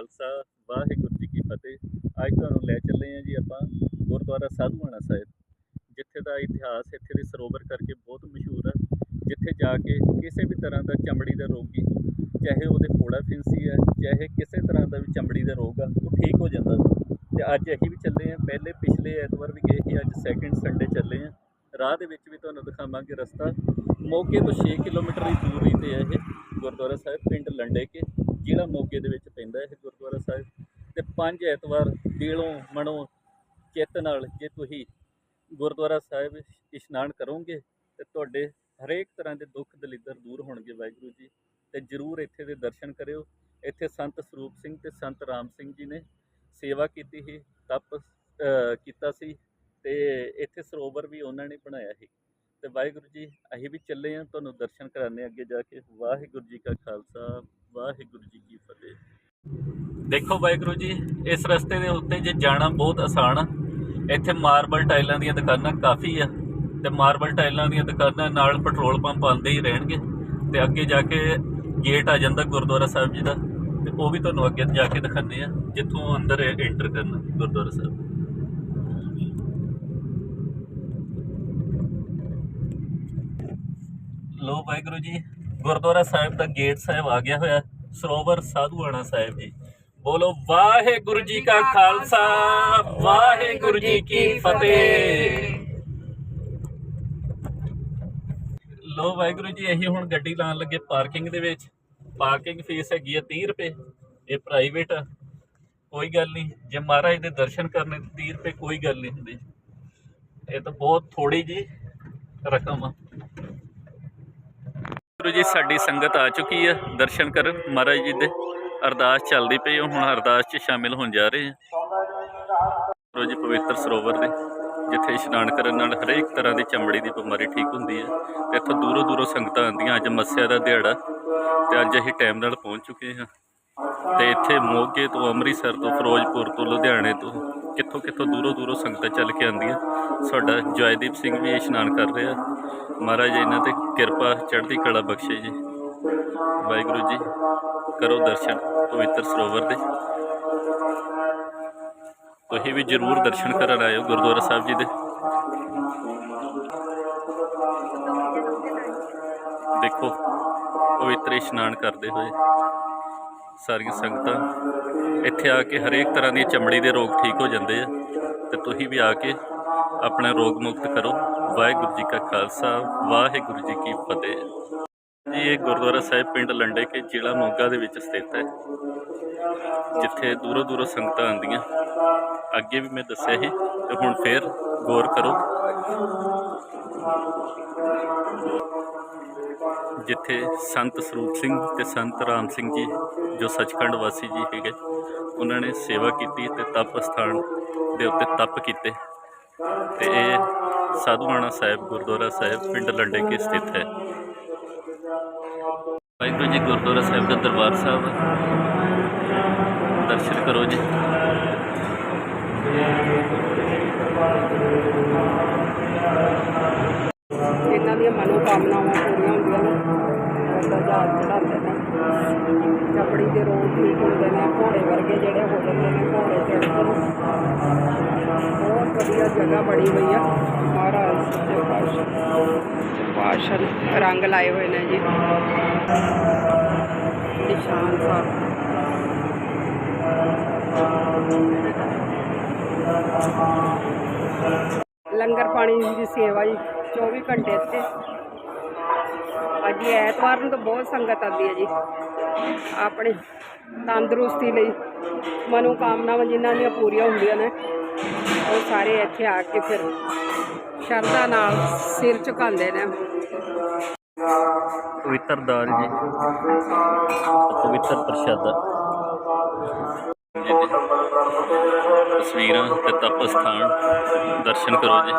ਖਾਲਸਾ, ਵਾਹਿਗੁਰੂ ਜੀ ਕੀ ਫਤਿਹ। ਅੱਜ ਤੁਹਾਨੂੰ ਲੈ ਚੱਲੇ ਹਾਂ ਜੀ ਆਪਾਂ ਗੁਰਦੁਆਰਾ ਸਾਧੂਆਣਾ ਸਾਹਿਬ, ਜਿੱਥੇ ਦਾ ਇਤਿਹਾਸ ਇੱਥੇ ਦੇ ਸਰੋਵਰ ਕਰਕੇ ਬਹੁਤ ਮਸ਼ਹੂਰ ਆ। ਜਿੱਥੇ ਜਾ ਕੇ ਕਿਸੇ ਵੀ ਤਰ੍ਹਾਂ ਦਾ ਚਮੜੀ ਦਾ ਰੋਗੀ ਚਾਹੇ ਉਹਦੇ ਫੋੜਾ ਫਿੰਸੀ ਹੈ ਚਾਹੇ ਕਿਸੇ ਤਰ੍ਹਾਂ ਦਾ ਵੀ ਚਮੜੀ ਦਾ ਰੋਗ ਆ, ਉਹ ਠੀਕ ਹੋ ਜਾਂਦਾ ਵਾ। ਤੇ ਅੱਜ ਅਸੀਂ ਵੀ ਚੱਲੇ ਹਾਂ। ਪਹਿਲੇ ਪਿਛਲੇ ਐਤਵਾਰ ਵੀ ਗਏ ਸੀ, ਅੱਜ ਸੈਕਿੰਡ ਸੰਡੇ ਚੱਲੇ ਹਾਂ। ਰਾਹ ਦੇ ਵਿੱਚ ਵੀ ਤੁਹਾਨੂੰ ਦਿਖਾਵਾਂਗੇ ਰਸਤਾ। ਮੋਗੇ ਤੋਂ 6 ਕਿਲੋਮੀਟਰ ਦੀ ਦੂਰੀ ਤੇ ਹੈ ਇਹ ਗੁਰਦੁਆਰਾ ਸਾਹਿਬ, ਪਿੰਡ ਲੰਡੇ ਕੇ। ਜ਼ਿਲ੍ਹਾ ਮੋਗੇ ਦੇ ਵਿੱਚ ਪੈਂਦਾ ਇਹ ਗੁਰਦੁਆਰਾ ਸਾਹਿਬ, ਤੇ ਪੰਜ ਐਤਵਾਰ ਦਿਲੋਂ ਮਨੋਂ ਚਿੱਤ ਨਾਲ ਜੇ ਤੁਸੀਂ ਗੁਰਦੁਆਰਾ ਸਾਹਿਬ ਇਸ਼ਨਾਨ ਕਰੋਗੇ, ਤੇ ਤੁਹਾਡੇ ਹਰੇਕ ਤਰ੍ਹਾਂ ਦੇ ਦੁੱਖ ਦਲਿੱਦਰ ਦੂਰ ਹੋਣਗੇ ਵਾਹਿਗੁਰੂ ਜੀ, ਤੇ ਜਰੂਰ ਇੱਥੇ ਦੇ ਦਰਸ਼ਨ ਕਰਿਓ। ਇੱਥੇ ਸੰਤ ਸਰੂਪ ਸਿੰਘ ਤੇ ਸੰਤ ਰਾਮ ਸਿੰਘ ਜੀ ਨੇ ਸੇਵਾ ਕੀਤੀ ਸੀ, ਤਪ ਕੀਤਾ ਸੀ, ਤੇ ਇੱਥੇ ਸਰੋਵਰ ਵੀ ਉਹਨਾਂ ਨੇ ਬਣਾਇਆ ਸੀ। ਤੇ ਵਾਹਿਗੁਰੂ ਜੀ, ਅਸੀਂ ਵੀ ਚੱਲੇ ਹਾਂ, ਤੁਹਾਨੂੰ ਦਰਸ਼ਨ ਕਰਾਣੇ ਅੱਗੇ ਜਾ ਕੇ। ਵਾਹਿਗੁਰੂ ਜੀ ਕਾ ਖਾਲਸਾ। ਵਾਹਿਗੁਰੂ ਜੀ ਕੀ ਫਤਿਹ। ਦੇਖੋ ਵਾਹਿਗੁਰੂ ਜੀ, ਇਸ ਰਸਤੇ ਦੇ ਉੱਤੇ ਜੇ ਜਾਣਾ ਬਹੁਤ ਆਸਾਨ ਆ। ਇੱਥੇ ਮਾਰਬਲ ਟਾਈਲਾਂ ਦੀਆਂ ਦੁਕਾਨਾਂ ਕਾਫੀ ਆ ਤੇ ਮਾਰਬਲ ਟਾਈਲਾਂ ਦੀਆਂ ਦੁਕਾਨਾਂ ਨਾਲ ਪੈਟਰੋਲ ਪੰਪ ਆਉਂਦੇ ਹੀ ਰਹਿਣਗੇ ਤੇ ਅੱਗੇ ਜਾ ਕੇ ਗੇਟ ਆ ਜਾਂਦਾ ਗੁਰਦੁਆਰਾ ਸਾਹਿਬ ਜੀ ਦਾ ਤੇ ਉਹ ਵੀ ਤੁਹਾਨੂੰ ਅੱਗੇ ਜਾ ਕੇ ਦਿਖਾਉਂਦੇ ਆ, ਜਿੱਥੋਂ ਅੰਦਰ ਐਂਟਰ ਕਰਨਾ ਗੁਰਦੁਆਰਾ ਸਾਹਿਬ। ਲੋ ਵਾਹਿਗੁਰੂ ਜੀ ਗੁਰਦੁਆਰਾ ਸਾਹਿਬ ਦਾ ਗੇਟ ਸਾਹਿਬ ਆ ਗਿਆ ਹੋਇਆ, ਸਰੋਵਰ ਸਾਧੂਆਣਾ ਸਾਹਿਬ ਜੀ। ਬੋਲੋ, ਵਾਹਿਗੁਰੂ ਜੀ ਕਾ ਖਾਲਸਾ, ਵਾਹਿਗੁਰੂ ਜੀ ਕੀ ਫਤਿਹ। ਲੋ ਵਾਹਿਗੁਰੂ ਜੀ ਅਸੀਂ ਹੁਣ ਗੱਡੀ ਲਾਉਣ ਲੱਗੇ ਪਾਰਕਿੰਗ ਦੇ ਵਿੱਚ। ਪਾਰਕਿੰਗ ਫੀਸ ਹੈਗੀ ਹੈ 30 ਰੁਪਏ, ਇਹ ਪ੍ਰਾਈਵੇਟ ਆ। ਕੋਈ ਗੱਲ ਨਹੀਂ, ਜੇ ਮਹਾਰਾਜ ਦੇ ਦਰਸ਼ਨ ਕਰਨੇ ਤੇ 30 ਰੁਪਏ ਕੋਈ ਗੱਲ ਨਹੀਂ ਹੁੰਦੀ। ਇਹ ਤਾਂ ਬਹੁਤ ਥੋੜੀ ਜੀ ਰਕਮ ਆ। ਗੁਰੂ ਜੀ, ਸਾਡੀ ਸੰਗਤ ਆ ਚੁੱਕੀ ਹੈ ਦਰਸ਼ਨ ਕਰਨ ਮਹਾਰਾਜ ਜੀ ਦੇ। ਅਰਦਾਸ ਚੱਲਦੀ ਪਈ ਉਹ ਹੁਣ ਅਰਦਾਸ 'ਚ ਸ਼ਾਮਿਲ ਹੋਣ ਜਾ ਰਹੇ ਹਾਂ ਗੁਰੂ ਜੀ, ਪਵਿੱਤਰ ਸਰੋਵਰ ਦੇ, ਜਿੱਥੇ ਇਸ਼ਨਾਨ ਕਰਨ ਨਾਲ ਹਰੇਕ ਤਰ੍ਹਾਂ ਦੀ ਚਮੜੀ ਦੀ ਬਿਮਾਰੀ ਠੀਕ ਹੁੰਦੀ ਹੈ ਤੇ ਇੱਥੋਂ ਦੂਰੋਂ ਦੂਰੋਂ ਸੰਗਤਾਂ ਆਉਂਦੀਆਂ, ਅੱਜ ਮੱਸਿਆ ਦਾ ਦਿਹਾੜਾ। ਤੇ ਅੱਜ ਅਸੀਂ ਟਾਈਮ ਨਾਲ ਪਹੁੰਚ ਚੁੱਕੇ ਹਾਂ। ਤੇ ਇੱਥੇ ਮੋਗੇ ਤੋਂ ਅੰਮ੍ਰਿਤਸਰ ਤੋਂ, ਫਿਰੋਜ਼ਪੁਰ ਤੋਂ, ਲੁਧਿਆਣੇ ਤੋਂ ਕਿੱਥੋਂ ਕਿੱਥੋਂ ਦੂਰੋਂ ਦੂਰੋਂ ਸੰਗਤਾਂ ਚੱਲ ਕੇ ਆਉਂਦੀਆਂ। ਸਾਡਾ ਜয়ਦੀਪ ਸਿੰਘ ਵੀ ਇਸ਼ਨਾਨ ਕਰ ਰਿਹਾ। ਮਹਾਰਾਜ ਇਹਨਾਂ ਤੇ ਕਿਰਪਾ ਚੜ੍ਹਦੀ ਕਲਾ ਬਖਸ਼ੇ ਜੀ। ਵਾਹਿਗੁਰੂ ਜੀ, ਕਰੋ ਦਰਸ਼ਨ ਪਵਿੱਤਰ ਸਰੋਵਰ ਦੇ। ਤੁਸੀਂ ਵੀ ਜਰੂਰ ਦਰਸ਼ਨ ਕਰਨ ਆਇਓ ਗੁਰਦੁਆਰਾ ਸਾਹਿਬ ਜੀ ਦੇ। ਦੇਖੋ, ਪਵਿੱਤਰ ਇਸ਼ਨਾਨ ਕਰਦੇ ਹੋਏ ਸਾਰੀਆਂ ਸੰਗਤਾਂ ਇੱਥੇ ਆ ਕੇ ਹਰੇਕ ਤਰ੍ਹਾਂ ਦੀ ਚਮੜੀ ਦੇ ਰੋਗ ਠੀਕ ਹੋ ਜਾਂਦੇ ਆ। ਤੇ ਤੁਸੀਂ ਵੀ ਆ ਕੇ ਆਪਣਾ ਰੋਗ ਮੁਕਤ ਕਰੋ। ਵਾਹਿਗੁਰੂ ਜੀ ਕਾ ਖਾਲਸਾ, ਵਾਹਿਗੁਰੂ ਜੀ ਕੀ ਫਤਿਹ। ਜੀ, ਇਹ ਗੁਰਦੁਆਰਾ ਸਾਹਿਬ ਪਿੰਡ ਲੰਡੇ ਕੇ ਜ਼ਿਲ੍ਹਾ ਮੋਗਾ ਦੇ ਵਿੱਚ ਸਥਿਤ ਹੈ। ਜਿੱਥੇ ਦੂਰੋਂ ਦੂਰੋਂ ਸੰਗਤਾਂ ਆਉਂਦੀਆਂ। ਅੱਗੇ ਵੀ ਮੈਂ ਦੱਸਿਆ ਸੀ, ਤੇ ਹੁਣ ਫੇਰ ਗੌਰ ਕਰੋ। ਜਿੱਥੇ ਸੰਤ ਸਰੂਪ ਸਿੰਘ ਤੇ ਸੰਤ ਰਾਮ ਸਿੰਘ ਜੀ, ਜੋ ਸੱਚਖੰਡ ਵਾਸੀ ਜੀ ਹੈਗੇ, ਉਹਨਾਂ ਨੇ ਸੇਵਾ ਕੀਤੀ ਤੇ ਤਪ ਸਥਾਨ ਦੇ ਉੱਤੇ ਤਪ ਕੀਤੇ। ਤੇ ਇਹ ਸਾਧੂਆਣਾ ਸਾਹਿਬ, ਗੁਰਦੁਆਰਾ ਸਾਹਿਬ, ਪਿੰਡ ਲੰਡੇ ਕੇ ਸਥਿਤ ਹੈ। ਵਾਹਿਗੁਰੂ ਜੀ, ਗੁਰਦੁਆਰਾ ਸਾਹਿਬ ਦਾ ਦਰਬਾਰ ਸਾਹਿਬ ਦਰਸ਼ਨ ਕਰੋ ਜੀ ਇਹਨਾਂ ਦੀਆਂ ਮਨੋਕਾਮਨਾਵਾਂ ਪੂਰੀਆਂ ਹੁੰਦੀਆਂ ਨੇ। ਬੰਦਾ ਚੜਾਉਂਦੇ ਨੇ। ਚਪੜੀ ਦੇ ਰੋਗ ਠੀਕ ਹੁੰਦੇ ਨੇ। ਘੋੜੇ ਵਰਗੇ ਜਿਹੜੇ ਹੋ ਜਾਂਦੇ ਨੇ, ਘੋੜੇ ਚੜ੍ਹਦੇ ਨੇ। ਬਹੁਤ ਵਧੀਆ ਜਗ੍ਹਾ ਬਣੀ ਹੋਈ ਆ। ਮਹਾਰਾਜ ਦੇ ਪਾਸ਼ਾ ਰੰਗ ਲਾਏ ਹੋਏ ਨੇ ਜੀ। ਨਿਸ਼ਾਨ ਸਾਹਿਬ। ਲੰਗਰ ਪਾਣੀ ਦੀ ਸੇਵਾ ਜੀ। 24 ਘੰਟੇ ਇੱਥੇ। ਅੱਜ ਐਤਵਾਰ ਨੂੰ ਤਾਂ ਬਹੁਤ ਸੰਗਤ ਆਉਂਦੀ ਹੈ ਜੀ। ਆਪਣੇ ਤੰਦਰੁਸਤੀ ਲਈ, ਮਨੋਕਾਮਨਾਵਾਂ ਜਿਨ੍ਹਾਂ ਦੀਆਂ ਪੂਰੀਆਂ ਹੁੰਦੀਆਂ ਨੇ, ਉਹ ਸਾਰੇ ਇੱਥੇ ਆ ਕੇ ਫਿਰ ਸ਼ਰਧਾ ਨਾਲ ਸਿਰ ਝੁਕਾਉਂਦੇ ਨੇ। ਪਵਿੱਤਰ ਦਾਲ ਜੀ, ਪਵਿੱਤਰ ਪ੍ਰਸ਼ਾਦਾ। ਤਸਵੀਰਾਂ ਤੇ ਤਪ ਸਥਾਨ ਦਰਸ਼ਨ ਕਰੋ ਜੀ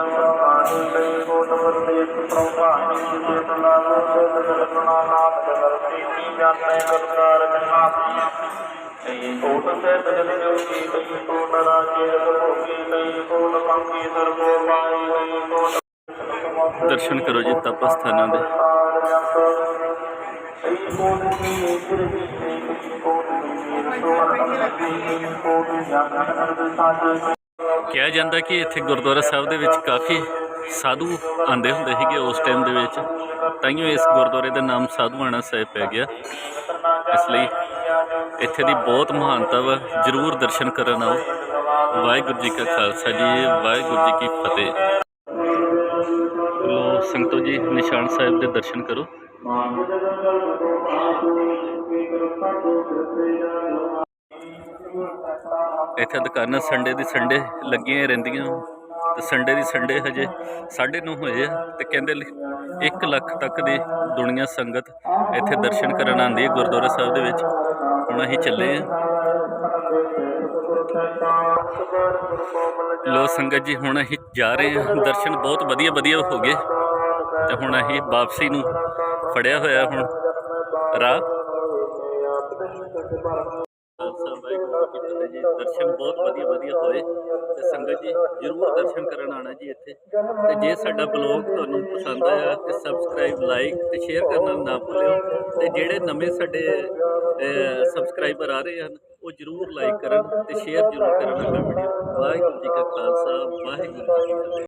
ਦਰਸ਼ਨ ਕਰੋ ਜੀ ਤਪ ਸਥਾਨਾਂ ਦੇ Thank you. ਕਿਹਾ ਜਾਂਦਾ ਕਿ ਇੱਥੇ ਗੁਰਦੁਆਰਾ ਸਾਹਿਬ ਦੇ ਵਿੱਚ ਕਾਫੀ ਸਾਧੂ ਆਂਦੇ ਹੁੰਦੇ ਸੀਗੇ ਉਸ ਟਾਈਮ ਦੇ ਵਿੱਚ। ਤਾਈਓ ਇਸ ਗੁਰਦੁਆਰੇ ਦਾ ਨਾਮ ਸਾਧੂਆਣਾ ਸਾਹਿਬ ਪੈ ਗਿਆ। ਇਸ ਲਈ ਇੱਥੇ ਦੀ ਬਹੁਤ ਮਹਾਨਤਾ ਵਾ, ਜਰੂਰ ਦਰਸ਼ਨ ਕਰਨ ਆਓ। ਵਾਹਿਗੁਰੂ ਜੀ ਕਾ ਖਾਲਸਾ ਜੀ, ਵਾਹਿਗੁਰੂ ਜੀ ਕੀ ਫਤਿਹ। ਲੋ ਸੰਗਤੋ ਜੀ, ਨਿਸ਼ਾਨ ਸਾਹਿਬ ਦੇ ਦਰਸ਼ਨ ਕਰੋ। ਇੱਥੇ ਦੁਕਾਨਾਂ ਸੰਡੇ ਦੀ ਸੰਡੇ ਲੱਗੀਆਂ ਰਹਿੰਦੀਆਂ। ਤੇ ਸੰਡੇ ਦੀ ਸੰਡੇ ਹਜੇ 9:30 ਹੋਏ ਆ ਤੇ ਕਹਿੰਦੇ 1 ਲੱਖ ਤੱਕ ਦੀ ਦੁਨੀਆ ਸੰਗਤ ਇੱਥੇ ਦਰਸ਼ਨ ਕਰਨ ਆਉਂਦੀ ਹੈ ਗੁਰਦੁਆਰਾ ਸਾਹਿਬ ਦੇ ਵਿੱਚ। ਹੁਣ ਅਸੀਂ ਚੱਲੇ ਆ ਲੋ ਸੰਗਤ ਜੀ, ਹੁਣ ਅਸੀਂ ਜਾ ਰਹੇ ਹਾਂ। ਦਰਸ਼ਨ ਬਹੁਤ ਵਧੀਆ ਵਧੀਆ ਹੋ ਗਏ। ਤੇ ਹੁਣ ਅਸੀਂ ਵਾਪਸੀ ਨੂੰ ਫੜਿਆ ਹੋਇਆ ਹੁਣ। ਰਾਹ। ਖਾਲਸਾ ਵਾਹਿਗੁਰੂ ਜੀ ਕੀ ਫਤਿਹ ਜੀ। ਦਰਸ਼ਨ ਬਹੁਤ ਵਧੀਆ ਵਧੀਆ ਹੋਏ ਤੇ ਸੰਗਤ ਜੀ, ਜਰੂਰ ਦਰਸ਼ਨ ਕਰਨ ਆਣਾ ਜੀ ਇੱਥੇ। ਤੇ ਜੇ ਸਾਡਾ ਬਲੌਗ ਤੁਹਾਨੂੰ ਪਸੰਦ ਆਇਆ ਤੇ ਸਬਸਕ੍ਰਾਈਬ ਲਾਈਕ ਤੇ ਸ਼ੇਅਰ ਕਰਨਾ ਨਾ ਭੁੱਲਿਓ। ਤੇ ਜਿਹੜੇ ਨਵੇਂ ਸਾਡੇ ਸਬਸਕ੍ਰਾਈਬਰ ਆ ਰਹੇ ਹਨ, ਉਹ ਜਰੂਰ ਲਾਈਕ ਕਰਨ ਤੇ ਸ਼ੇਅਰ ਜਰੂਰ ਕਰਨ ਆਪਣਾ ਵੀਡੀਓ ਵਾਹਿਗੁਰੂ ਜੀ ਕਾ ਖਾਲਸਾ, ਵਾਹਿਗੁਰੂ ਜੀ ਕੀ ਫਤਿਹ।